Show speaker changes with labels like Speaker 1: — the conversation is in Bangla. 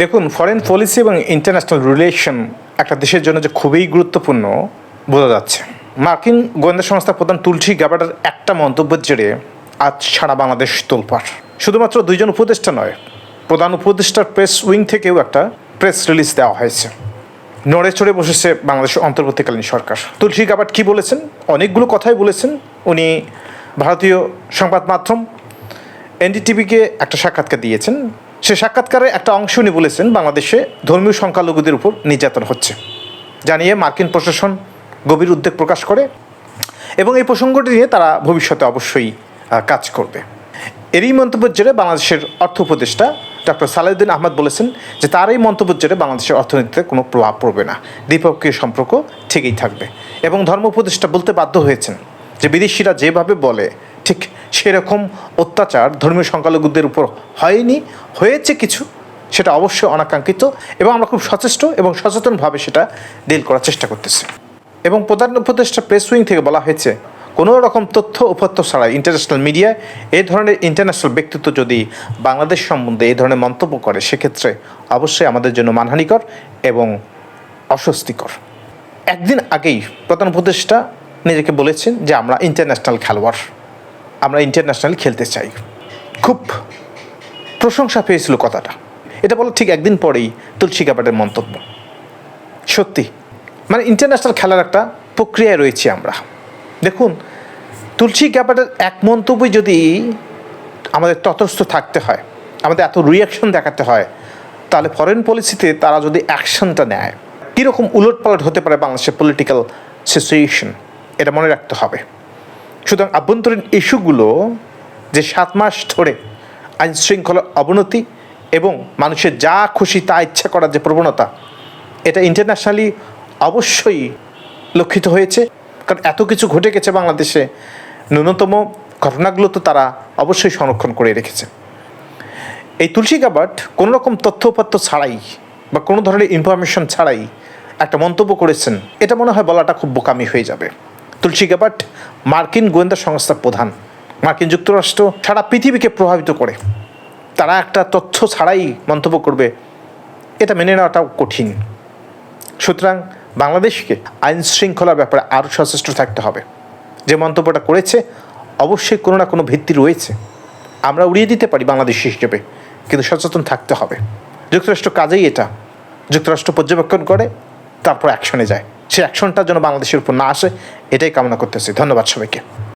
Speaker 1: দেখুন ফরেন পলিসি এবং ইন্টারন্যাশনাল রিলেশন একটা দেশের জন্য যে খুবই গুরুত্বপূর্ণ বোঝা যাচ্ছে। মার্কিন গোয়েন্দা সংস্থা প্রধান তুলসী গাবাডার একটা মন্তব্যের জেরে আজ সারা বাংলাদেশ তোলপাড়। শুধুমাত্র দুইজন উপদেষ্টা নয়, প্রধান উপদেষ্টার প্রেস উইং থেকেও একটা প্রেস রিলিজ দেওয়া হয়েছে। নড়ে চড়ে বসেছে বাংলাদেশের অন্তর্বর্তীকালীন সরকার। তুলসী গাবাট কি বলেছেন? অনেকগুলো কথাই বলেছেন। উনি ভারতীয় সংবাদ মাধ্যম, এনডিটিভিকে একটা সাক্ষাৎকার দিয়েছেন। সে সাক্ষাৎকারে একটা অংশ উনি বলেছেন, বাংলাদেশে ধর্মীয় সংখ্যালঘুদের উপর নির্যাতন হচ্ছে। জানিয়ে মার্কিন প্রশাসন গভীর উদ্বেগ প্রকাশ করে এবং এই প্রসঙ্গটি নিয়ে তারা ভবিষ্যতে অবশ্যই কাজ করবে। এরই মন্তব্যের জেরে বাংলাদেশের অর্থ উপদেষ্টা ডক্টর সালাউদ্দিন আহমদ বলেছেন যে তার এই মন্তব্যের জেরে বাংলাদেশের অর্থনীতিতে কোনো প্রভাব পড়বে না। দ্বিপক্ষীয় সম্পর্ক ঠিকই থাকবে। এবং ধর্ম উপদেষ্টা বলতে বাধ্য হয়েছেন যে বিদেশিরা যেভাবে বলে, ঠিক সেরকম অত্যাচার ধর্মীয় সংখ্যালঘুদের উপর হয়নি, হয়েছে কিছু, সেটা অবশ্যই অনাকাঙ্ক্ষিত এবং আমরা খুব সচেষ্ট এবং সচেতনভাবে সেটা ডিল করার চেষ্টা করতেছি। এবং প্রধান উপদেষ্টা প্রেস উইং থেকে বলা হয়েছে, কোনো রকম তথ্য উপাত্য ছাড়া ইন্টারন্যাশনাল মিডিয়ায় এই ধরনের ইন্টারন্যাশনাল ব্যক্তিত্ব যদি বাংলাদেশ সম্বন্ধে এই ধরনের মন্তব্য করে, সেক্ষেত্রে অবশ্যই আমাদের জন্য মানহানিকর এবং অস্বস্তিকর। একদিন আগেই প্রধান উপদেষ্টা নিজেকে বলেছেন যে আমরা ইন্টারন্যাশনাল খেলোয়াড়। আমরা ইন্টারন্যাশনাল খেলতে চাই। খুব প্রশংসা পেয়েছিল কথাটা। এটা বলো ঠিক একদিন পরেই তুলসী কাপাটের মন্তব্য। সত্যি মানে ইন্টারন্যাশনাল খেলার একটা প্রক্রিয়ায় রয়েছি আমরা। দেখুন, তুলসী ক্যাপাটের এক মন্তব্যই যদি আমাদের তটস্থ থাকতে হয়, আমাদের এত রিয়াকশন দেখাতে হয়, তাহলে ফরেন পলিসিতে তারা যদি অ্যাকশনটা নেয়, কীরকম উলটপালট হতে পারে বাংলাদেশের পলিটিক্যাল সিচুয়েশন এটা মনে রাখতে হবে। সুতরাং আভ্যন্তরীণ ইস্যুগুলো যে সাত মাস ধরে আইন শৃঙ্খলার অবনতি এবং মানুষের যা খুশি তা ইচ্ছা করার যে প্রবণতা, এটা ইন্টারন্যাশনালি অবশ্যই লক্ষিত হয়েছে। কারণ এত কিছু ঘটে গেছে বাংলাদেশে, ন্যূনতম ঘটনাগুলো তো তারা অবশ্যই সংরক্ষণ করে রেখেছে। এই তুলসী কাবাট কোনো রকম তথ্য উপাত্য ছাড়াই বা কোনো ধরনের ইনফরমেশন ছাড়াই একটা মন্তব্য করেছেন, এটা মনে হয় বলাটা খুব বোকামি হয়ে যাবে। তুলসী কাবাট, মার্কিন গোয়েন্দা সংস্থার প্রধান। মার্কিন যুক্তরাষ্ট্র সারা পৃথিবীকে প্রভাবিত করে। তারা একটা তথ্য ছাড়াই মন্তব্য করবে। এটা মেনে নেওয়াটাও কঠিন। সুতরাং বাংলাদেশকে আইন শৃঙ্খলার ব্যাপারে আরও সচেষ্ট থাকতে হবে। যে মন্তব্যটা করেছে, অবশ্যই কোনো না কোনো ভিত্তি রয়েছে। আমরা উড়িয়ে দিতে পারি বাংলাদেশি হিসেবে, কিন্তু সচেতন থাকতে হবে। যুক্তরাষ্ট্র কাজেই এটা। যুক্তরাষ্ট্র পর্যবেক্ষণ করে, তারপর অ্যাকশনে যায়। সেই অ্যাকশনটা যেন বাংলাদেশের উপর না আসে এটাই কামনা করতেছি। ধন্যবাদ সবাইকে।